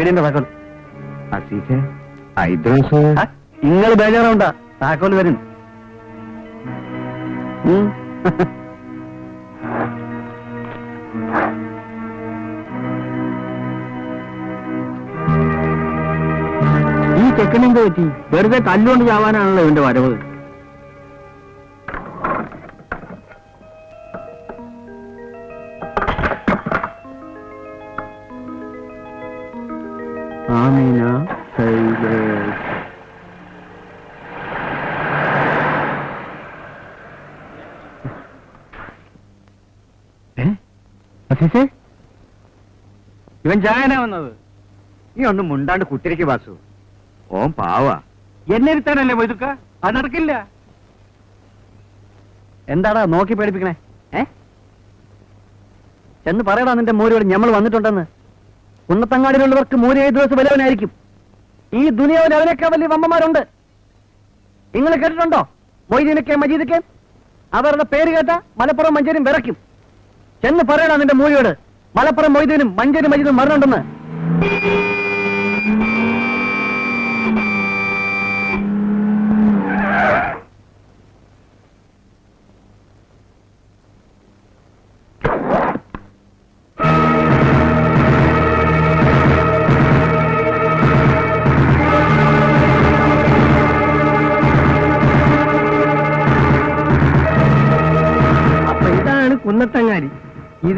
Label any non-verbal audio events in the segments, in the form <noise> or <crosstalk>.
പീടിന്റെ താക്കോൽ? നിങ്ങൾ ബേജാറുണ്ടാ താക്കോൽ വരും. ഈ ചെക്കനെന്ത് പറ്റി? വെറുതെ കല്ലുകൊണ്ട് ചാവാനാണല്ലോ ഇവന്റെ വരവ്. ആമീന ഇവൻ ചായനാ വന്നത്. നീ ഒന്നും മുണ്ടാണ്ട് കുത്തിരിക്ക് വാസു. ഓൻ പാവാ. എന്നെ ഇരുത്താനല്ലേ വൈതുക്ക അത് നടക്കില്ല. എന്താടാ നോക്കി പേടിപ്പിക്കണേ? ഏ? ചെന്ന് പറയടാ നിന്റെ മോരോട് ഞമ്മൾ വന്നിട്ടുണ്ടെന്ന്. കുന്നത്തങ്ങാടിയിലുള്ളവർക്ക് മൂന്ന് ഏഴ് ദിവസം വലവനായിരിക്കും. ഈ ദുനിയാവിൽ അവനൊക്കെ വലിയ വമ്മമാരുണ്ട് നിങ്ങൾ കേട്ടിട്ടുണ്ടോ? മൊയ്തീനൊക്കെ മജീദൊക്കെ അവരുടെ പേര് കേട്ട മലപ്പുറം മഞ്ചേരിയും വിറയ്ക്കും. ചെന്ന് പറയണം നിന്റെ മൂരിയോട് മലപ്പുറം മൊയ്തീനും മഞ്ചേരി മജീദും മരണുണ്ടെന്ന്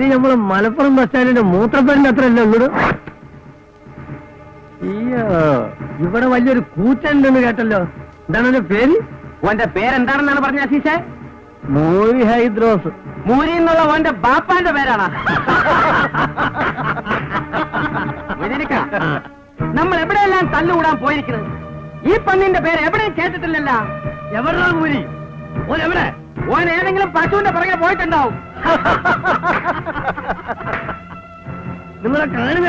ഇത് നമ്മളെ മലപ്പുറം ബസ് സ്റ്റാൻഡിന്റെ മൂത്രപ്പേരിന്റെ അത്ര അല്ല ഉള്ളൂ ഇവിടെ വലിയൊരു കൂറ്റുണ്ടെന്ന് കേട്ടല്ലോ. എന്താണ് അതിന്റെ പേര്? ഓന്റെ പേരെന്താണെന്നാണ് പറഞ്ഞ അസീസേ? മൂരി ഹൈദ്രോസ്. മൂരി എന്നുള്ള ഓന്റെ ബാപ്പാന്റെ പേരാണ്. നമ്മൾ എവിടെയെല്ലാം തല്ലുകൂടാൻ പോയിരിക്കുന്നത്? ഈ പന്നിന്റെ പേര് എവിടെയും കേട്ടിട്ടില്ലല്ല. എവിടെ മൂരി? ഓൻ എവിടെ? ഓൻ ഏതെങ്കിലും പശുവിന്റെ പുറകെ പോയിട്ടുണ്ടാവും. നിങ്ങളെ കാണുക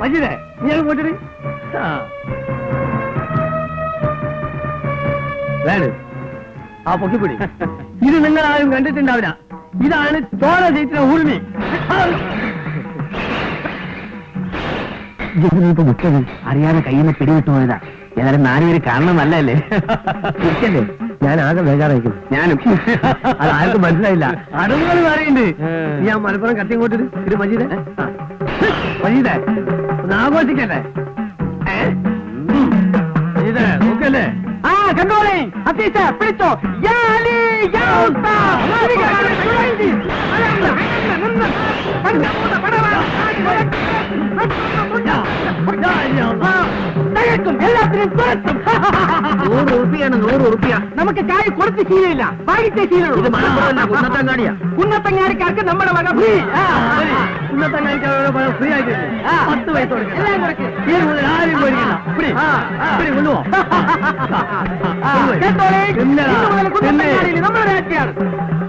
മജിദേ നീ അത് പോയിട്ട് വേണം ആ. പൊക്കിപ്പിടി. ഇത് നിങ്ങൾ ആരും കണ്ടിട്ടുണ്ടാവില്ല. ഇതാണ് ചോര ചീറ്റിന ഊർമി മുട്ടത് അറിയാതെ കയ്യിൽ നിന്ന് പിടിവിട്ടു പോയതാ ഏതായാലും നാലുപേര് കാണണം നല്ലല്ലേ ഇരിക്കല്ലേ? ഞാൻ ആകെ ബേജാറായിരിക്കും ഞാനും. <laughs> അത് ആർക്കും മനസ്സിലായില്ല. അറിവുകൾ പറയുന്നുണ്ട് ഞാൻ മലപ്പുറം കത്തി ഇങ്ങോട്ട് ഇത് മജീദ്. മജീദ് ഒന്ന്? ഉം. മജീദേ നോക്കല്ലേ? ആ കണ്ടോളേ. അത്തീശ പിടിച്ചോ. യാലി യാ ഉസ്താദ്. എല്ലാത്തിനും തുരത്തും. നൂറ് ഉറുപ്പിയാണ് നൂറ് ഉറുപ്പിയ നമുക്ക് ചായ കൊടുത്ത് ശീലമില്ല വാങ്ങിച്ച ശീലമുള്ളൂ കുന്നത്തങ്ങാടിയാ. കുന്നത്തങ്ങാടിക്കാർക്ക് നമ്മുടെ വക ഫ്രീ ശരി. ഇന്നത്തെ ഫ്രീ ആയിട്ട്. പത്ത് കൊടുക്കണം. എല്ലാം. ഈ മുതൽ ആരും പേടിക്കണ്ട. പിടി. ആ, ആ. പിടി, കൊണ്ടുപോ. കേട്ടോളേ, നമ്മുടെ രാജ്യമാണ്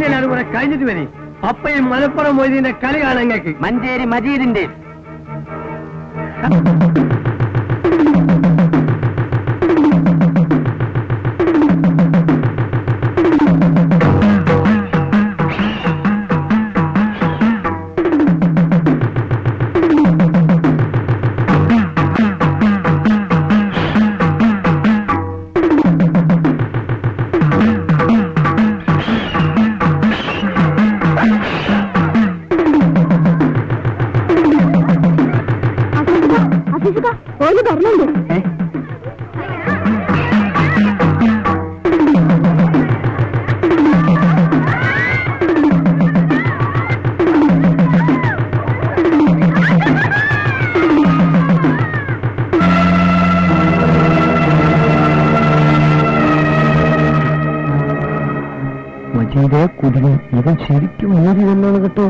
ഇനി എല്ലാവരും കൂടെ കഴിഞ്ഞിട്ട് വരി അപ്പയും മലപ്പുറം മൊയ്തീന്റെ കളിയാണ് കാണാൻ മഞ്ചേരി മജീദിന്റെ. <laughs> ഇവൻ ശരിക്കും മോദി തന്നെയാണ് കേട്ടോ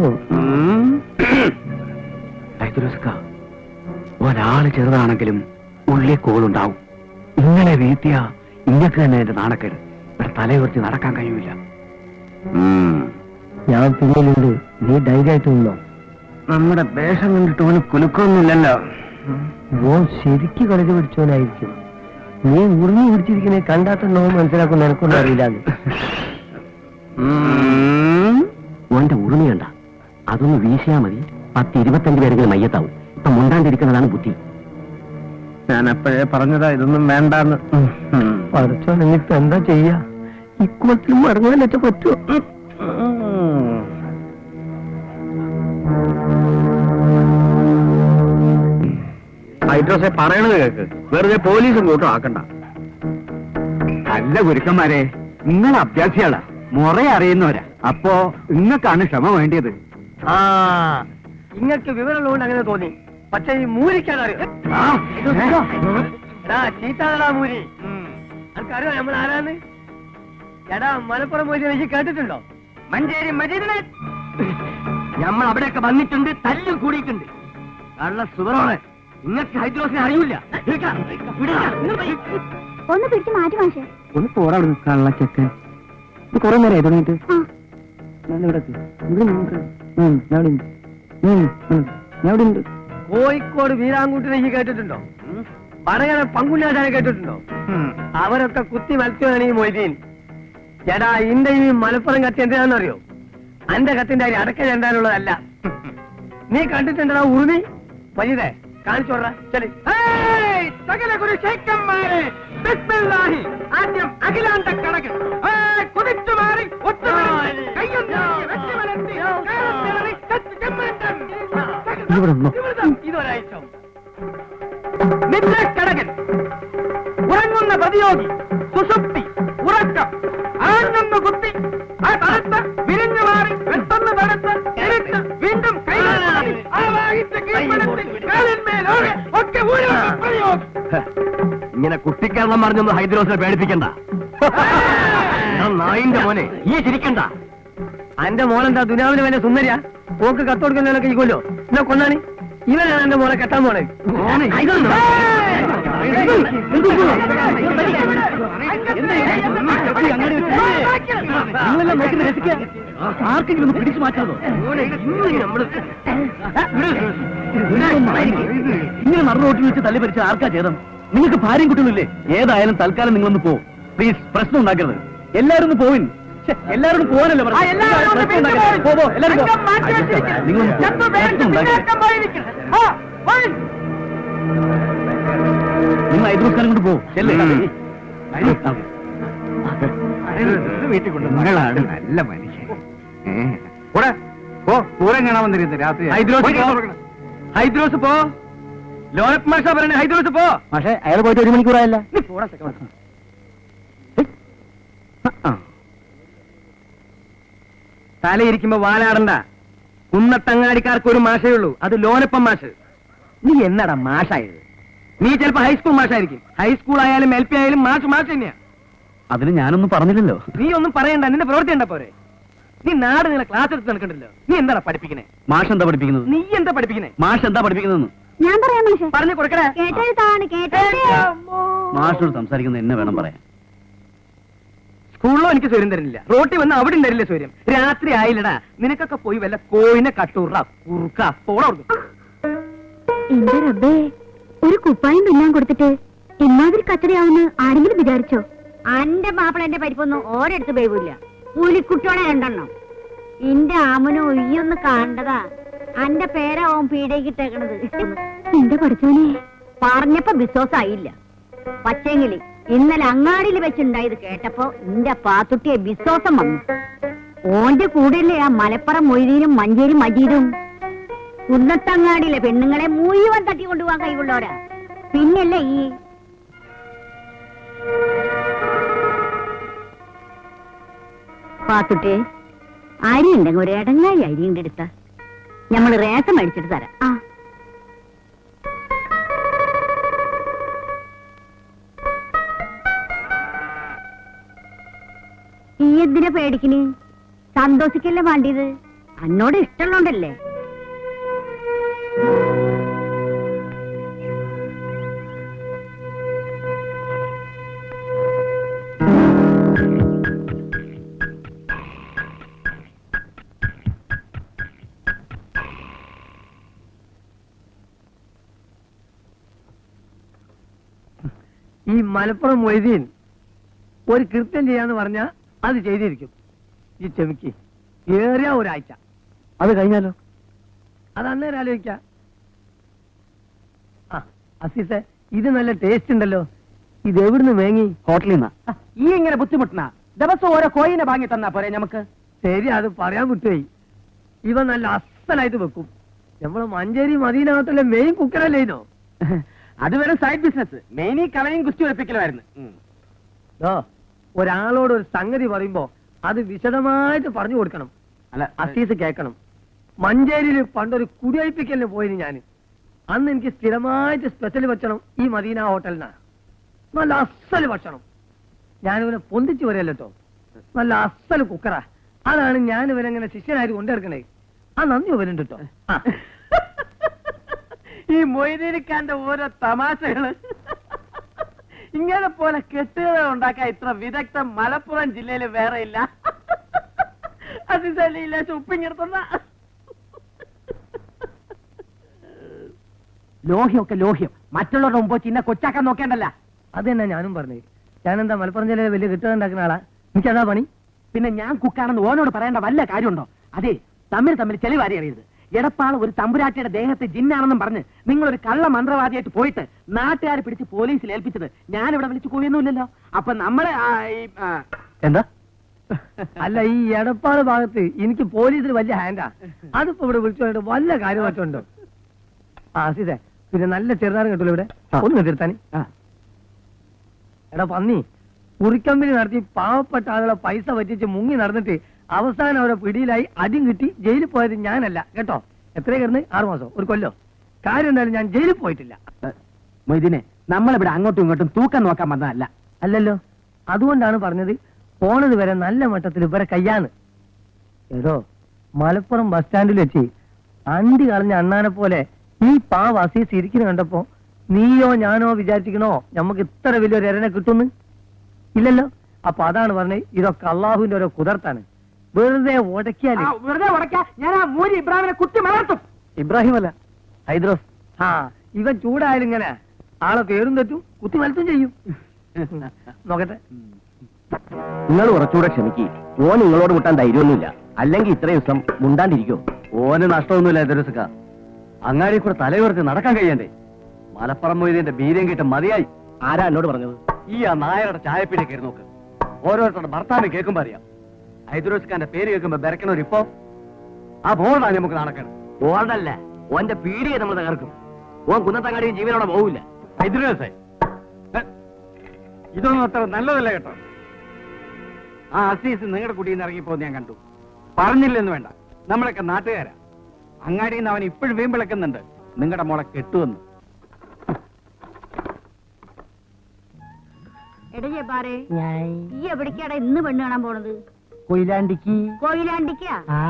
ഒരാൾ ചെറുതാണെങ്കിലും ഉള്ളിൽ കോളുണ്ടാവും. ഇങ്ങനെ വീഴ്ത്തിയ ഇങ്ങക്ക് തന്നെ എന്റെ നാണക്കേട്. ഇവിടെ തലയുയർത്തി നടക്കാൻ കഴിയൂല. ഞാൻ പിന്നിലുണ്ട് നീ ധൈര്യമായിട്ടുണ്ടോ നമ്മുടെ വേഷം കണ്ടിട്ട് ഓന് കുലുക്കൊന്നുമില്ലല്ലോ. ഓൻ ശരിക്ക് കളിച്ച് പിടിച്ചവനായിരിക്കും നീ ഉറിഞ്ഞു പിടിച്ചിരിക്കണേ കണ്ടാട്ടുണ്ടോ മനസ്സിലാക്കുന്ന എനക്കൊന്നും അറിയില്ല ഓന്റെ ഉറുമയുണ്ട അതൊന്ന് വീശിയാ മതി. പത്ത് ഇരുപത്തഞ്ച് പേരെങ്കിലും മയ്യത്താവും. ഇപ്പൊ മുണ്ടാണ്ടിരിക്കുന്നതാണ് ബുദ്ധി. ഞാൻ അപ്പോഴേ പറഞ്ഞതാ ഇതൊന്നും വേണ്ടെന്ന്. പഠിച്ചോ ഇനിയിപ്പോ എന്താ ചെയ്യാ? ഇക്കുളത്തിൽ മടങ്ങാനൊക്കെ പറ്റുമോ ഹൈഡ്രോസെ പറയണത് കേക്ക്. വെറുതെ പോലീസും കൂട്ടും ആക്കണ്ട. അല്ല ഗുരുക്കന്മാരെ നിങ്ങൾ അഭ്യാസികളാ. മുറ അറിയുന്നവരാ. അപ്പോ ഇങ്ങക്കാണ് ക്ഷമ വേണ്ടിയത്. ആ ഇങ്ങക്ക് വിവരമുള്ളതുകൊണ്ട് അങ്ങനെ തോന്നി. പക്ഷെ ഈ മൂരിക്കാണ് അറിയാം എടാ ചീത്താടാ മൂരി. അനക്കറിയോ നമ്മൾ ആരാന്ന്? എടാ മലപ്പുറം പോയി വെച്ച് കേട്ടിട്ടുണ്ടോ? മഞ്ചേരി മജീദിനെ? നമ്മൾ അവിടെയൊക്കെ വന്നിട്ടുണ്ട് തല്ലും കൂടിയിട്ടുണ്ട്. കള്ള സുഖമാണ് നിങ്ങൾക്ക് ഹൈദ്രോസിനെ അറിയില്ല. ഒന്ന് പിടിച്ച് മാറ്റി മാഷേ. ഒന്ന് പോടാ അവിടെ കള്ളച്ചക്കൻ. കുറെ നേരം തുടങ്ങിയിട്ട്. ആ. ഞാൻ ഇവിടെ ഉണ്ട്. കോഴിക്കോട് വീരാങ്കൂട്ടിനെ ഈ കേട്ടിട്ടുണ്ടോ? പറയണ പങ്കുല്ലാശാനെ കേട്ടിട്ടുണ്ടോ? അവരൊക്കെ കുത്തി മത്സ്യമാണ് ഈ മൊയ്തീൻ. ചേടാ ഇന്റെ ഈ മലപ്പുറം കത്തി എന്തിനാണെന്നറിയോ? അന്റെ കത്തിന്റെ അരി അടക്ക ചെണ്ടാനുള്ളതല്ല. <laughs> നീ കണ്ടിട്ടുണ്ടോ ഉറുമി? വലുതേ കാണിച്ചോടാ ശരി സകല ഗുരു ശേഖന്മാരെ ബിസ്മില്ലാഹി ആദ്യം അഖിലാണ്ട കണക്ക്. കുതിച്ചു മാറി ഇവിടെ നിന്നോ. ഇതൊരാഴ്ച നിദ്രക്കടകൻ ഉറങ്ങുന്ന പ്രതിയോഗി ഇങ്ങനെ കുട്ടിക്കാരണം പറഞ്ഞൊന്ന് ഹൈദരാബാദിനെ പേടിപ്പിക്കണ്ട. <laughs> നായിന്റെ മോനെ ഈ ചിരിക്കണ്ട. അന്റെ മോനെന്താ ദുനാവിന് വേണ്ട സുന്ദരിയാ? പോക്ക് കത്തോടുക്കുന്നതിനൊക്കെ ഇക്കൊല്ലോ എന്നാ കൊന്നാണ് ഇവനാണ് എന്റെ മോനെ കെട്ടാൻ പോണേ. നിങ്ങളെല്ലാം നോക്കി രസിക്കുക ആർക്കെങ്കിലും ഒന്ന് പിടിച്ചു മാറ്റാതോ? ഇങ്ങനെ നടന്നു റോട്ടിൽ വെച്ച് തല്ലി പരിച്ച ആർക്കാ ചേതം നിങ്ങൾക്ക് ഭാര്യയും കുട്ടികളില്ലേ? ഏതായാലും തൽക്കാലം നിങ്ങളൊന്ന് പോ. പ്ലീസ് പ്രശ്നം ഉണ്ടാക്കരുത്. എല്ലാവരും ഒന്ന് പോവിൻ. എല്ലാവരും ഒന്ന് പ്രശ്നം ഉണ്ടാക്കരുത്. പിരിഞ്ഞു പോ, പോ, എല്ലാവരും പോ. അംഗം മാറ്റി വെച്ചിരിക്കുന്നു. നിങ്ങളൊന്ന് പോ. ചെന്ന് പ്രശ്നം നിങ്ങൾ ഐദ്രോസ്കാരം കൊണ്ട് പോ. ചെല്ലേ? വീട്ടിൽ കൊണ്ട് നല്ല മനുഷ്യൻ. കാണാൻ വന്നിരുന്നു രാത്രി. ഹൈദ്രോസ് പോ. മാഷാ പറയണേ ഹൈദ്രോസ് പോ പക്ഷേ അയാൾ പോയിട്ട് ഒരു മണിക്കൂറായല്ല നീ പോടാ ചെക്കൻ. തലയിരിക്കുമ്പോ വാലാടണ്ട. കുന്നത്തങ്ങാടിക്കാർക്ക് ഒരു മാഷേ ഉള്ളൂ. അത് ലോനപ്പം മാഷ്. നീ എന്നടാ മാഷായത്? നീ ചിലപ്പോ ഹൈസ്കൂൾ മാഷായിരിക്കും. ഹൈസ്കൂൾ ആയാലും എൽ പി ആയാലും മാഷ് മാഷ് തന്നെയാ. അതിന് ഞാനൊന്നും പറഞ്ഞില്ലല്ലോ. നീ ഒന്നും പറയണ്ട. നിന്റെ പ്രവൃത്തി ഉണ്ട പോരെ? നീ നാട് നിങ്ങളെ ക്ലാസ് എടുത്ത് നടക്കണ്ടല്ലോ. നീ എന്താടാ പഠിപ്പിക്കണേ? മാഷ് എന്താ പഠിപ്പിക്കുന്നത്? നീ എന്താ പഠിപ്പിക്കണേ? മാഷ് എന്താ പഠിപ്പിക്കുന്നതെന്ന്? ഞാൻ പറയാം മാഷേ പറഞ്ഞു കൊടുക്കണേ കേട്ടെഴുത്താണ് കേട്ടെഴുത്ത് മാഷോട് സംസാരിക്കുന്നത് എന്നെ വേണം പറയാൻ. സ്കൂളിലോ എനിക്ക് സ്വരം തരുന്നില്ല. റോട്ടിൽ വന്ന് അവിടെ തരില്ല സ്വരം? രാത്രി ആയില്ലടാ. നിനക്കൊക്കെ പോയി വല്ല കോയിനെ കട്ടൂറ കുറുക്ക പോള എന്റെ റബ്ബേ? ഒരു കുപ്പായം പിന്നാൻ കൊടുത്തിട്ട് ഇമ്മാതിരി കച്ചറയാവുന്ന് ആരെങ്കിലും വിചാരിച്ചോ? അന്റെ മാപ്പിളന്റെ പരിപ്പൊന്നും ഓരോടുത്ത് പേവില്ല പുലിക്കുട്ടിയോടെ രണ്ടെണ്ണം. ആമനോ ആമനും ഒയ്യൊന്ന് കണ്ടതാ. അന്റെ പേരാവും പീഡയ്ക്കിട്ടേക്കണത് എന്റെ പഠിച്ചോനെ പറഞ്ഞപ്പോ ബിസോസായില്ല പക്ഷേങ്കിൽ ഇന്നലെ അങ്ങാടിയിൽ വെച്ചുണ്ടായത് കേട്ടപ്പോ എന്റെ പാത്തുട്ടിയെ ബിസോസം വന്നു. ഓന്റെ കൂടെയല്ലേ ആ മലപ്പുറം മൊയ്തീനും മഞ്ചേരി മജീദും? കുന്നത്തങ്ങാടിയിലെ പെണ്ണുങ്ങളെ മുഴുവൻ തട്ടി കൊണ്ടുപോകാൻ കഴിവുള്ളവരാ. പിന്നല്ലേ ഈ പാത്തുട്ടി അരി ഉണ്ടെങ്കിൽ ഒരു ഇടങ്ങായി അരി ഉണ്ട് എടുത്ത ഞമ്മൾ റേസം മേടിച്ചിട്ട് തരാം. ഈ എന്തിനാ പേടിക്കണ്? സന്തോഷിക്കല്ലേ വേണ്ടിയത്? അന്നോട് ഇഷ്ടമുള്ളോണ്ടല്ലേ? ഈ മലപ്പുറം മൊയ്തീൻ ഒരു കൃത്യം ചെയ്യാന്ന് പറഞ്ഞാ അത് ചെയ്തിരിക്കും. ഈ ചെമിക്ക് ഏറിയ ഒരാഴ്ച. അത് കഴിഞ്ഞാലോ? അത് അന്നേരം ആലോചിക്ക. ആ അസീസെ ഇത് നല്ല ടേസ്റ്റ് ഉണ്ടല്ലോ. ഇത് എവിടുന്ന് വേങ്ങി? ഹോട്ടലിൽ നിന്ന്. ഈ ഇങ്ങനെ ബുദ്ധിമുട്ടണ ദിവസം ഓരോ കോയിനെ വാങ്ങി തന്നാ പോരെ നമുക്ക് ശരി അത് പറയാൻ വിട്ടുപോയി. ഇവ നല്ല അസലായിട്ട് വെക്കും. നമ്മൾ മഞ്ചേരി മദീനകത്തുള്ള മെയിൻ കുക്കറല്ലേ ഇതോ? <laughs> അത് വെറും സൈഡ് ബിസിനസ് മെയിൻ ഈ കളയും കുസ്തി ഒഴിപ്പിക്കലായിരുന്നു ഒരാളോട് ഒരു സംഗതി പറയുമ്പോ അത് വിശദമായിട്ട് പറഞ്ഞു കൊടുക്കണം. അല്ല അസീസ് കേൾക്കണം. മഞ്ചേരിയിൽ പണ്ടൊരു കുടിയൊഴിപ്പിക്കലിന് പോയിന് ഞാൻ. അന്ന് എനിക്ക് സ്ഥിരമായിട്ട് സ്പെഷ്യൽ ഭക്ഷണം ഈ മദീന ഹോട്ടലിനാണ് നല്ല അസൽ ഭക്ഷണം. ഞാനിവനെ പൊന്തിച്ചു വരല്ലോ നല്ല അസൽ കുക്കറാ അതാണ് ഞാൻ ഇവനെങ്ങനെ ശിഷ്യനായിട്ട് കൊണ്ടെടുക്കണേ ആ നന്ദി ഇവനുണ്ട് കേട്ടോ. ഈ മൊയ്തീനിക്കാന്റെ ഓരോ തമാശകൾ. ഇങ്ങനെ പോലെ കെട്ടുകഥ ഉണ്ടാക്കാൻ ഇത്ര വിദഗ്ധ മലപ്പുറം ജില്ലയിൽ വേറെ ഇല്ല. അതില്ല ഉപ്പിങ്ങിടത്തുന്ന ലോഹ്യമൊക്കെ ലോഹ്യം. മറ്റുള്ളവരുടെ മുമ്പ് ചിന്ന കൊച്ചാക്കാൻ നോക്കേണ്ടല്ല. അത് തന്നെ ഞാനും പറഞ്ഞു. ഞാനെന്താ മലപ്പുറം ജില്ലയിലെ വലിയ കെട്ടുകഥ ഉണ്ടാക്കുന്ന ആളാ? എനിക്കതാ പണി. പിന്നെ ഞാൻ കുക്കാണെന്ന് ഓനോട് പറയേണ്ട വല്ല കാര്യമുണ്ടോ? അതെ തമ്മിൽ തമ്മിൽ ചെളിവാരി അറിയരുത്. എടപ്പാൾ ഒരു തമ്പുരാട്ടിയുടെ ദേഹത്തെ ജിന്നാണെന്നും പറഞ്ഞ് നിങ്ങൾ ഒരു കള്ള മന്ത്രവാദിയായിട്ട് പോയിട്ട് നാട്ടുകാർ പിടിച്ച് പോലീസിൽ ഏൽപ്പിച്ചത് ഞാൻ ഇവിടെ വിളിച്ചു പോയൊന്നുമില്ലല്ലോ അപ്പൊ നമ്മളെ എന്താ? അല്ല ഈ എടപ്പാട് ഭാഗത്ത് എനിക്ക് പോലീസിൽ വലിയ ഹാൻഡാ അതിപ്പോ ഇവിടെ വിളിച്ചു വല്ല കാര്യം വെച്ചുണ്ടോ ആ സീതേ പിന്നെ നല്ല ചെറുതാരം കിട്ടുമല്ലോ ഇവിടെ. ഒന്ന് തീർത്താനി എടാ പന്നി കുറിക്കമ്പനി നടത്തി പാവപ്പെട്ട ആളുകളെ പൈസ പറ്റിച്ച് മുങ്ങി നടന്നിട്ട് അവസാനം അവരെ പിടിയിലായി അടിയും കിട്ടി. ജയിലിൽ പോയത് ഞാനല്ല. കേട്ടോ? എത്ര കിടന്ന്? ആറു മാസം. ഒരു കൊല്ലോ. കാര്യം എന്തായാലും ഞാൻ ജയിലിൽ പോയിട്ടില്ല. മൊയ്തീനെ നമ്മളിവിടെ അങ്ങോട്ടും ഇങ്ങോട്ടും തൂക്കം നോക്കാൻ വന്നതല്ല. അല്ലല്ലോ. അതുകൊണ്ടാണ് പറഞ്ഞത് പോണത് വരെ നല്ല മട്ടത്തിൽ ഇവരെ കയ്യാണ് ഏതോ മലപ്പുറം ബസ് സ്റ്റാൻഡിൽ വെച്ച് അണ്ടി കളഞ്ഞ അണ്ണാനെ പോലെ ഈ പാവ അസീസ് ഇരിക്കുന്നു കണ്ടപ്പോ നീയോ ഞാനോ വിചാരിച്ചിക്കണോ നമുക്ക് ഇത്ര വലിയൊരു എരനെ കിട്ടുന്നു? ഇല്ലല്ലോ. അപ്പൊ അതാണ് പറഞ്ഞത് ഇതൊക്കെ അള്ളാഹുവിന്റെ ഓരോ കുതിർത്താണ്. വെറുതെ ഉടക്കിയാലേ? വെറുതെ ഉടക്കാ ഞാൻ ആ മൂരി ഇബ്രാഹിമിനെ കുത്തി മലർത്തും. ഇബ്രാഹിം അല്ല ഹൈദ്രോസ്. ആ. ഇവൻ ചൂടായാലും ഇങ്ങനെ ആളെ പേരും തെറ്റും കുത്തി മലത്തും ചെയ്യും. നോക്കട്ടെ. നിങ്ങൾ കുറച്ചുകൂടെ ക്ഷമിക്ക്. ഓൻ നിങ്ങളോട് മുട്ടാൻ ധൈര്യമൊന്നുമില്ല. അല്ലെങ്കിൽ ഇത്രയും ദിവസം മുണ്ടാണ്ടിരിക്കോ? ഓന് നഷ്ടമൊന്നുമില്ല എതിരസുക്ക അങ്ങാടി കൂടെ തലയുയർത്തി നടക്കാൻ കഴിയണ്ടേ? മലപ്പുറം മൊയ്തീന്റെ ബീര്യം കിട്ട മതിയായി. ആരാ എന്നോട് പറഞ്ഞത്? ഈ ആ നായരുടെ ചായപ്പീടി കയറി നോക്ക്. ഓരോരുത്തരുടെ ഭർത്താവിനെ കേൾക്കുമ്പോ അറിയാം. ഹൈദ്രോസ്ഖാന്റെ പേര് കേൾക്കുമ്പോ ബെരക്കണൊരു ഇപ്പോ. ആ ബോർഡാണ് നമുക്ക് നടക്കണം ബോർഡല്ല ഓന്റെ പീടിയെ നമ്മൾ തകർക്കും. ഓൻ കുന്നത്തങ്ങാടിയും ജീവനോടെ പോവില്ല. ഹൈദ്രോസ് ഇതൊന്നും അത്ര നല്ലതല്ല കേട്ടോ. ആ അസീസ് നിങ്ങളുടെ കുട്ടിയിൽ നിന്ന് ഇറങ്ങിപ്പോ ഞാൻ കണ്ടു. പറഞ്ഞില്ലെന്ന് വേണ്ട. നമ്മളൊക്കെ നാട്ടുകാരാ. അങ്ങാടിയിൽ നിന്ന് അവൻ ഇപ്പോഴും വീമ്പിളക്കുന്നുണ്ട് നിങ്ങളുടെ മോളെ കെട്ടുവെന്ന്. ഇടയ്യ പാറേ ഈ എവിടേക്കാടാ ഇന്ന് പെണ്ണ് കാണാൻ പോണത്? കൊയിലാണ്ടിക്ക്. കൊയിലാണ്ടിക്കാ? ആ.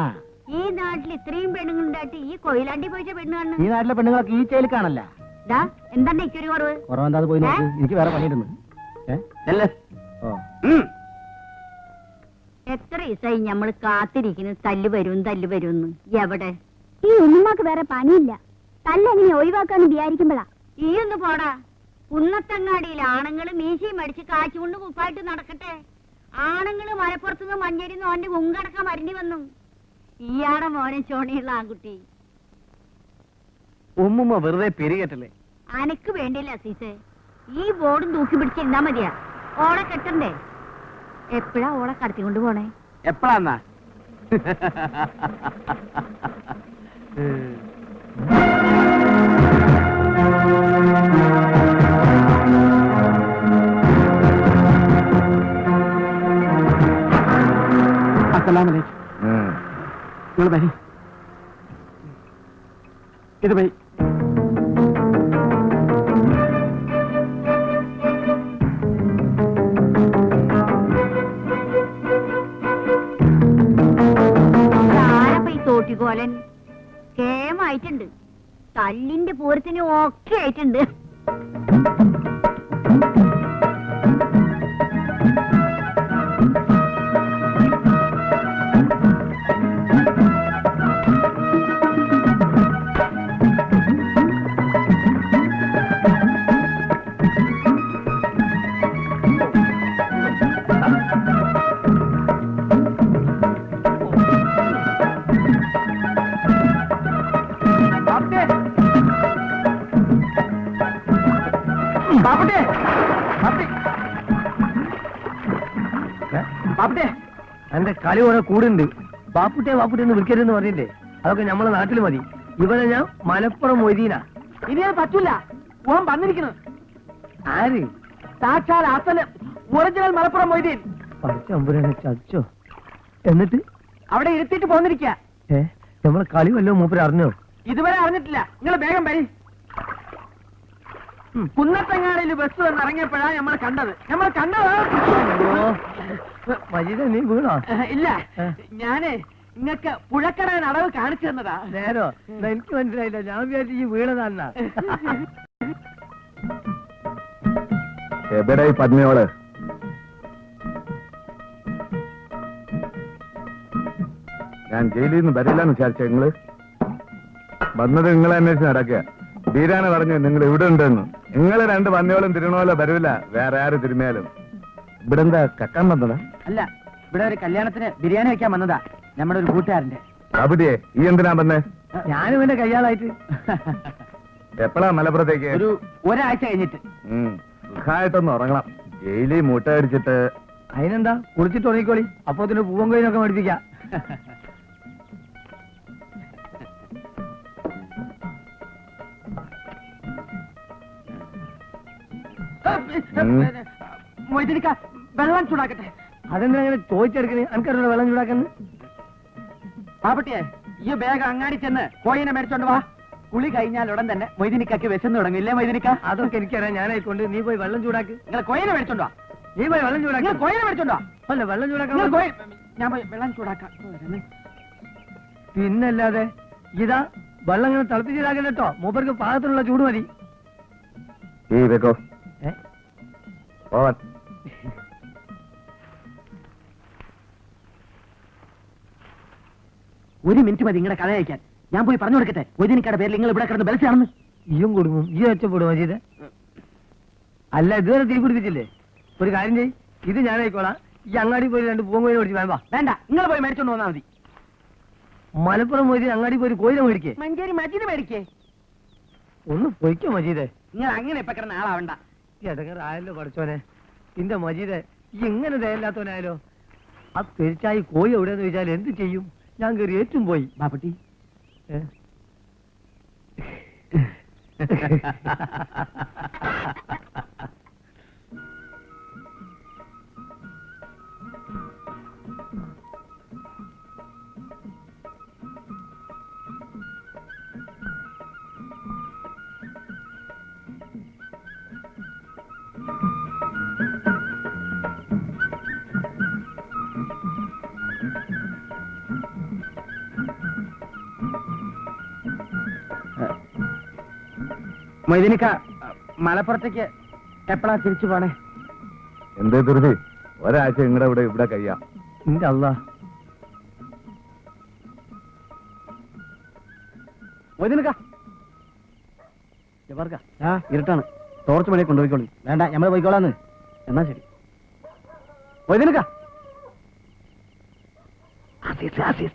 ഈ നാട്ടിൽ ഇത്രയും പെണ്ണുങ്ങളുണ്ടായിട്ട് ഈ കൊയിലാണ്ടി പോയിച്ച പെണ്ണ് ഈ നാട്ടിലെ പെണ്ണുങ്ങളൊക്കെ ഈ ചേൽ കാണല്ല. എന്താണ് ഇക്കൊരു കുറവ്? കുറവെന്താ പോയി നോക്ക്? എനിക്ക് വേറെ പണിയിടുന്നു അല്ലേ ഓ. ഉം. എത്ര ദിവസമായി ഞമ്മൾ കാത്തിരിക്കുന്നു? തല്ല് വരും തല്ല് വരും എവിടെ? ഈ ഉമ്മാക്ക് വേറെ പണിയില്ല. തല്ലെങ്ങനെ ഒഴിവാക്കാന്ന് വിചാരിക്കുമ്പോഴാ ഈ ഒന്ന് പോടാ. കുന്നത്തങ്ങാടിയിൽ ആണുങ്ങൾ മീശയും അടിച്ച് കാച്ചുകൊണ്ട് കുപ്പായിട്ട് നടക്കട്ടെ. ആണുങ്ങൾ മലപ്പുറത്തുനിന്ന് മഞ്ചേരിന്ന് ഓന്റെ മുങ്കടക്കം വരണ്ടി വന്നു. ഇയാടെ മോനെ ചോണിയുള്ള ആൺകുട്ടി. ഉമ്മുമ്മ വെറുതെ പെരുകേറ്റല്ലേ? അനക്ക് വേണ്ടില്ല അസീസേ? ഈ ബോർഡും തൂക്കി പിടിച്ചിരുന്നാ മതിയാ. ഓളെ കെട്ടണ്ടേ? എപ്പോഴാ ഓളെ കടത്തിക്കൊണ്ട് പോണേ? എപ്പോഴാന്നാ? <laughs> അസലാമലൈക്കും നിങ്ങൾ വരി. ഇത് പോയി തോട്ടിക്കോലൻ? കേമായിട്ടുണ്ട്. തല്ലിന്റെ പൂരത്തിന് ഒക്കെ ആയിട്ടുണ്ട്. കളി കുറെ കൂടുണ്ട്. ബാപ്പുട്ടെ ബാപ്പുട്ടെ എന്ന് വിളിക്കരുതെന്ന് പറഞ്ഞില്ലേ? അതൊക്കെ നമ്മളെ നാട്ടിൽ മതി. ഇവനെ ഞാൻ മലപ്പുറം മൊയ്തീന. ഇനി അത് പറ്റില്ല ഓൻ വന്നിരിക്കുന്നു. ആര്? സാക്ഷാൽ അസൽ ഒറിജിനൽ മലപ്പുറം മൊയ്തീൻ. പഠിച്ചമ്പുരനെ ചതിച്ചോ? എന്നിട്ട്? അവിടെ ഇരുത്തിയിട്ട് പോന്നിരിക്കുക ഏ? നമ്മളെ കളി വല്ലോ മൂപ്പര് അറിഞ്ഞോ? ഇതുവരെ അറിഞ്ഞിട്ടില്ല. നിങ്ങൾ വേഗം വരി. കുന്നത്തങ്ങാടിയിൽ ബസ് വന്ന് ഇറങ്ങിയപ്പോഴാ നമ്മൾ കണ്ടത്. നമ്മൾ കണ്ടത്. മജീദ നീ വീണോ? ഇല്ല. ഞാനേ നിങ്ങക്ക് പുഴക്കടൻ അടവ് കാണിച്ചു തന്നതാ. നേരോ? എനിക്ക് മനസ്സിലായില്ല. ഞാൻ വിചാരിച്ചു ഈ വീണതാന്നാ. എവിടെ പത്നിയോൾ ഞാൻ ജയിലിൽ നിന്ന് വരില്ലെന്ന് വിചാരിച്ച നിങ്ങൾ? വന്നത് നിങ്ങളെ അന്വേഷിച്ച് നടക്കുക. ബീരാന പറഞ്ഞു നിങ്ങൾ ഇവിടെ ഉണ്ടെന്ന്. നിങ്ങൾ രണ്ട് പന്നിയോളും തിരുണോലോ വരില്ല വേറെ ആര് തിരുമേലും? ഇവിടെ എന്താ കക്കാൻ വന്നതാ? അല്ല ഇവിടെ ഒരു കല്യാണത്തിന് ബിരിയാണി വെക്കാൻ വന്നതാ. നമ്മുടെ ഒരു കൂട്ടുകാരന്റെ അബുദിയെ ഈ എന്തിനാ വന്നേ? ഞാനും എന്റെ കയ്യാളായിട്ട്. എപ്പോഴാ മലപ്പുറത്തേക്ക്? ഒരു ഒരാഴ്ച കഴിഞ്ഞിട്ട്. ഉം, സുഖമായിട്ടൊന്ന് ഉറങ്ങണം. ജയിലിൽ മൂട്ട അടിച്ചിട്ട് അതിനെന്താ? കുളിച്ചിട്ട് ഉറങ്ങിക്കോളി. അപ്പൊ തന്നെ പൂവൻ കോയിനൊക്കെ മേടിപ്പിക്കാം. മൊയ്തിരിക്ക വെള്ളം ചൂടാക്കട്ടെ. അതെന്താ അങ്ങനെ ചോദിച്ചെടുക്കണേ? എനിക്കറിയില്ല വെള്ളം ചൂടാക്കുന്നു പാപ്പട്ടിയെ ഈ ബാഗ് അങ്ങാടി ചെന്ന് കോയിനെ മേടിച്ചോണ്ട് വാ. കുളി കഴിഞ്ഞാൽ ഉടൻ തന്നെ മൊയ്തിനിക്കാക്ക് വിശന്ന് തുടങ്ങും ഇല്ലേ മൊയ്തിനിക്ക? അതൊക്കെ എനിക്കറിയാം. ഞാനായിക്കൊണ്ട് നീ പോയി വെള്ളം ചൂടാക്ക്. നിങ്ങൾ കോയിനെ മേടിച്ചോണ്ട് വാ. നീ പോയി വെള്ളം ചൂടാക്ക്. കോയിനെ മേടിച്ചോണ്ട് വാ. അല്ല വെള്ളം ചൂടാക്കാൻ കോയി ഞാൻ പോയി വെള്ളം ചൂടാക്കാം. പിന്നല്ലാതെ ഇതാ വെള്ളം ഇങ്ങനെ തിളപ്പിച്ചിടാക്കണ്ട കേട്ടോ. മൂപ്പർക്ക് പാകത്തിനുള്ള ചൂട് മതി. ഈ വെക്കോ? പോവാൻ ഒരു മിനിറ്റ് മതി നിങ്ങളുടെ കഥ അയക്കാൻ. ഞാൻ പോയി പറഞ്ഞു കൊടുക്കട്ടെ. മൊയ്തിനിക്കയുടെ പേരിൽ നിങ്ങൾ ഇവിടെ കിടന്ന് ബലച്ചാണെന്ന് ഇയും കൊടുക്കും ഈ ഒച്ചപ്പെടും മജീദ്. അല്ല ഇതുവരെ തീ പിടിപ്പിച്ചില്ലേ? ഒരു കാര്യം ചെയ് ഇത് ഞാൻ ആയിക്കോളാം ഈ അങ്ങാടി പോയി രണ്ട് പൂവൻ കോയിനെ മേടിച്ച് വേണ്ട. വേണ്ട. നിങ്ങൾ പോയി മേടിച്ചോണ്ട് വന്നാൽ മതി. മലപ്പുറം പോയി അങ്ങാടി പോയി കോയിനെ മേടിക്കേ. മഞ്ചേരി മജീദ് മേടിക്കേ. ഒന്ന് പൊയ്ക്കോ മജീദേ. നിങ്ങൾ അങ്ങനെ ഇപ്പൊ കിടന്ന ആളാവണ്ട. ഇടങ്ങറായല്ലോ പഠിച്ചോനെ ഇന്റെ മജീദ് ഇങ്ങനെ ദയല്ലാത്തവനായാലോ ആ പെരിച്ചായി കോഴി എവിടെയെന്ന് ചോദിച്ചാൽ എന്ത് ചെയ്യും? ഞാൻ കയറി ഏറ്റും പോയി. ബാപ്പട്ടി. ഏ? <laughs> മൊയ്തിനിക്ക മലപ്പുറത്തേക്ക് എപ്പോഴാ തിരിച്ചു പോണേ? എന്തേ ധൃതി? ഒരാഴ്ച നിങ്ങളുടെ ഇവിടെ ഇവിടെ കഴിയാം. അല്ല. ആ ഇരുട്ടാണ്. ടോർച്ച് മണി കൊണ്ടുപോയിക്കോളൂ. വേണ്ട ഞമ്മൾ പോയിക്കോളാന്ന്. എന്നാ ശരി. ആസീസ്, ആസീസ്.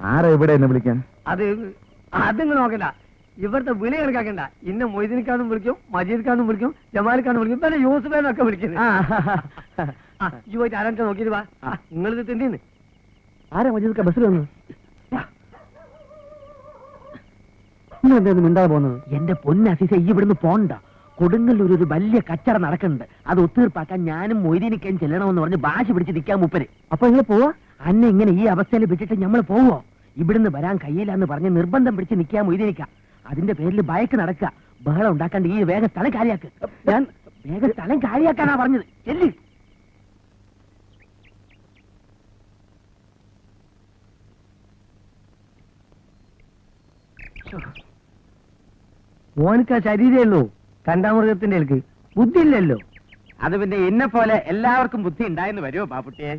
ആരാ ഇവിടെ എന്നെ വിളിക്കാൻ? അത് അതിങ്ങൾ നോക്കണ്ട. ഇവിടുത്തെ വിളി കണക്കാക്കണ്ട. ഇന്ന് മൊയ്തീനിക്കാന്നും വിളിക്കും മജീദ്ക്കാന്നും വിളിക്കും ജമാലിക്കാന്നും വിളിക്കും പിന്നെ യൂസുഫേനൊക്കെ വിളിക്കുന്നു ഈ പോയിട്ട് ആരാച്ചാ നോക്കിയിട്ട് വാ. നിങ്ങളിത് തിന്നീന്ന് ആരാ മജീദ് ബസ്സിൽ വന്നു മിണ്ടാ മിണ്ടാതെ പോകുന്നത്? എന്റെ പൊന്നസീസ ഈ ഇവിടുന്ന് പോണ്ട. കൊടുങ്ങല്ലൂർ ഒരു വലിയ കച്ചട നടക്കുന്നുണ്ട്. അത് ഒത്തീർപ്പാക്കാൻ ഞാനും മൊയ്തീനിക്കയും ചെല്ലണമെന്ന് പറഞ്ഞ് ഭാഷ പിടിച്ച് നിൽക്കാൻ മുപ്പര്. അപ്പൊ നിങ്ങൾ പോവാ? അന്നെ ഇങ്ങനെ ഈ അവസ്ഥയിൽ വിട്ടിട്ട് നമ്മൾ പോവോ? ഇവിടുന്ന് വരാൻ കഴിയില്ല പറഞ്ഞ് നിർബന്ധം പിടിച്ച് നിൽക്കാൻ മൊയ്തീനിക്ക. അതിന്റെ പേരിൽ ബയക്ക് നടക്കുക. ബഹളം ഉണ്ടാക്കാണ്ട് ഈ വേഗം സ്ഥലം കാര്യാക്ക് ഞാൻ വേഗം സ്ഥലം കാര്യാക്കാനാ പറഞ്ഞത്. ചെല്ലി. ഓനക്ക് ആ ശരീരമേ ഉള്ളൂ. കണ്ടാമൃഗത്തിന്റെ ആൾക്ക് ബുദ്ധി ഇല്ലല്ലോ അത് പിന്നെ എന്നെ പോലെ എല്ലാവർക്കും ബുദ്ധി ഉണ്ടായെന്ന് വരുമോ ബാപ്പുട്ടിയെ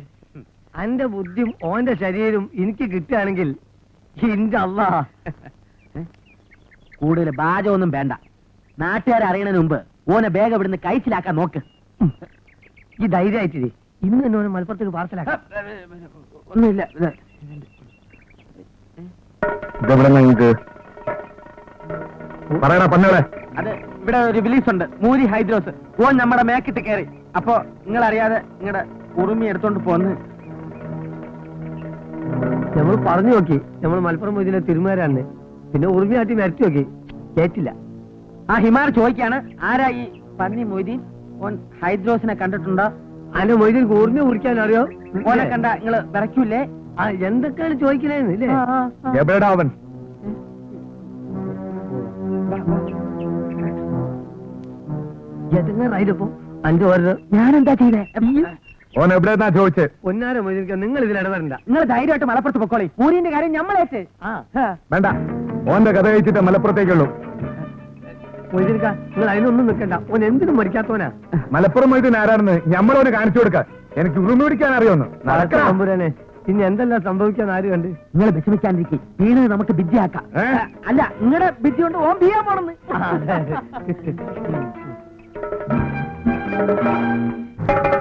അന്റെ ബുദ്ധിയും ഓന്റെ ശരീരവും എനിക്ക് കിട്ടുകയാണെങ്കിൽ ഇന്റെ അല്ലാ <laughs> കൂടുതൽ ബാജമൊന്നും വേണ്ട. നാട്ടുകാരെ അറിയണതിന് മുമ്പ് ഓനെ വേഗം ഇവിടുന്ന് കഴിച്ചിലാക്കാൻ നോക്ക്. ഈ ധൈര്യമായിട്ട് ഇന്ന് തന്നെ ഓനെ മലപ്പുറത്തേക്ക് പാർസലാക്കാം. ഒന്നുമില്ല. അത് ഇവിടെ ഒരു ബിലീസ് ഉണ്ട്. മൂരി ഹൈദ്രോസ്. ഓൻ നമ്മുടെ മേക്കിട്ട് കയറി. അപ്പോ നിങ്ങൾ അറിയാതെ നിങ്ങളുടെ ഉറുമി എടുത്തോണ്ട് പോന്ന്. നമ്മൾ പറഞ്ഞു നോക്കി. നമ്മൾ മലപ്പുറം മൊയ്തീനെ തിരുമാരാണ്. പിന്നെ ഉറുമിയാട്ടി വരച്ചു നോക്കി. കേട്ടില്ല. ആ ഹിമാർ ചോദിക്കാണ് ആരാ ഈ പന്നി മൊയ്തീൻ? ഓൻ ഹൈദ്രോസിനെ കണ്ടിട്ടുണ്ടോ? അതിന്റെ മൊയ്തീൻ ഉറുമി കുറിക്കാൻ അറിയോ ഓനെ കണ്ട നിങ്ങൾ വിറയ്ക്കൂലേ ആ എന്തൊക്കെയാണ് ചോദിക്കണേന്ന് ഇല്ലേ എവിടെടാ അവൻ? അഞ്ചു ഓരോ എന്താ ചെയ്തേ? ഓൻ എവിടെന്നാ ചോദിച്ചേ? പൊന്നാര നിങ്ങൾ ഇതിൽ ഇടപെടണ്ട. നിങ്ങൾ ധൈര്യമായിട്ട് മലപ്പുറത്ത് പൊക്കോളി. മൂരിന്റെ കാര്യം ഞമ്മളേറ്റ് ആ. വേണ്ട. ഓന്റെ കഥ കഴിച്ചിട്ട് മലപ്പുറത്തേക്കുള്ളൂ. മൊയ്തീൻക്ക നിങ്ങൾ അതിനൊന്നും നിൽക്കണ്ട. ഓൻ എന്തിനും മരിക്കാത്തവനാ മലപ്പുറം മൊയ്തീൻ ആരാണെന്ന് ഞമ്മളോന് കാണിച്ചു കൊടുക്ക. എനിക്ക് ഉറുമി അറിയാവുന്നു തമ്പുരാനെ. പിന്നെ എന്തെല്ലാം സംഭവിക്കാൻ ആര് കണ്ട്? നിങ്ങൾ വിഷമിക്കാണ്ടിരിക്കും വീണ് നമുക്ക് ബിദ്യയാക്കാം അല്ല നിങ്ങളുടെ ബിദ്യ കൊണ്ട് ഓൻ ബിയാൻ പോണെന്ന്. Thank <laughs> ഷെയ്ത്താൻ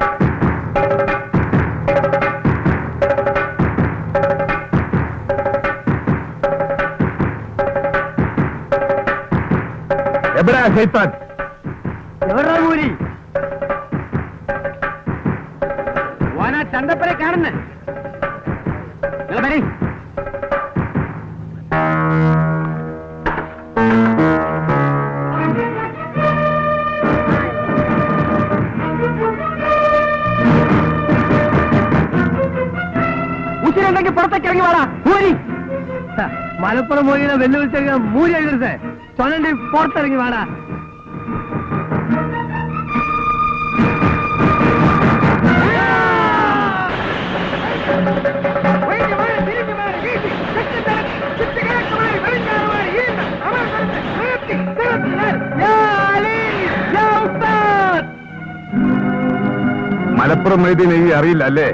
എവിടാ കൂലി ഓനാ ചന്തപ്പനെ കാണുന്ന. ഉച്ചിരുണ്ടെങ്കിൽ പുറത്തേക്ക് ഇറങ്ങി വാടാ. ഊരി മലപ്പുറം മൊയ്തീനെ വെല്ലുവിളിച്ചെങ്കിൽ മൂരി എഴുതരുത് ചൊനണ്ടി പുറത്തിറങ്ങി വാടാ മലപ്പുറം മൊയ്തീൻ ഈ അറിയില്ല അല്ലേ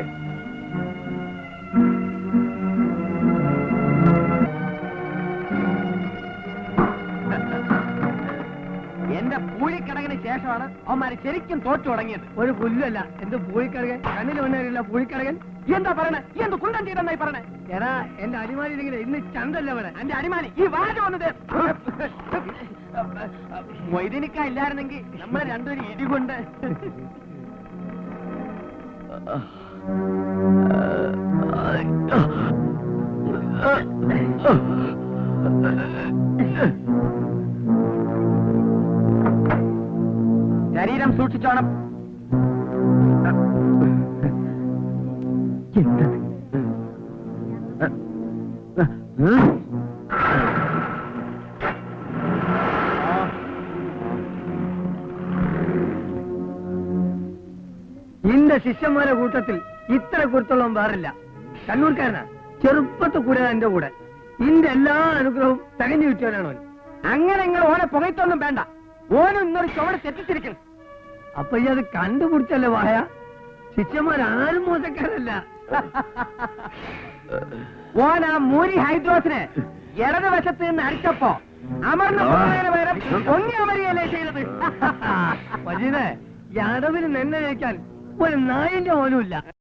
ശേഷമാണ് അവന്മാര് ശരിക്കും തോറ്റു തുടങ്ങിയത് ഒരു പുല്ലല്ല എന്ത് പൂഴിക്കടകൻ കണ്ണിൽ വന്നവരില്ല പൂഴിക്കടകൻ എന്താ പറയണേ എന്ത് കുണ്ടം ചെയ്തെന്നായി പറഞ്ഞേ എടാ എന്റെ അടിമാലി ഇല്ലെങ്കിലും ഇന്ന് ചന്തല്ല അവനെ എന്റെ അടിമാലി ഈ വാഴ വന്നത് മൊയ്തീനിക്ക ഇല്ലായിരുന്നെങ്കിൽ നമ്മളെ രണ്ടൊരു ഇടികൊണ്ട് ശരീരം സൂക്ഷിച്ചോണം. ഇന്റെ ശിഷ്യന്മാരെ കൂട്ടത്തിൽ ഇത്ര കുരുത്തുള്ളവൻ വേറില്ല. കണ്ണൂർക്കാരനാ. ചെറുപ്പത്ത് കൂടെ എന്റെ കൂടെ. ഇന്റെ എല്ലാ അനുഗ്രഹവും തികഞ്ഞു കിട്ടിയവനാണോ അങ്ങനെ നിങ്ങൾ ഓനെ പുകയത്തൊന്നും വേണ്ട. ഓനും ഇന്നൊരു ചുവട് തെറ്റിച്ചിരിക്കുന്നു. അപ്പൊ ഈ അത് കണ്ടുപിടിച്ചല്ലേ വായ? ശിഷ്യന്മാരാരും മോശക്കാരല്ല. ഓൻ ആ മൂരി ഹൈഡ്രോസിനെ ഇടതുവശത്ത് നിന്ന് അടിച്ചപ്പോ അമർന്ന പൊങ്ങി അമരിയല്ലേ ചെയ്തത്. മജീദേ ഈ അടവിന് നെന്നെ ജയിക്കാൻ ഒരു നായിന്റെ പോലും ഇല്ല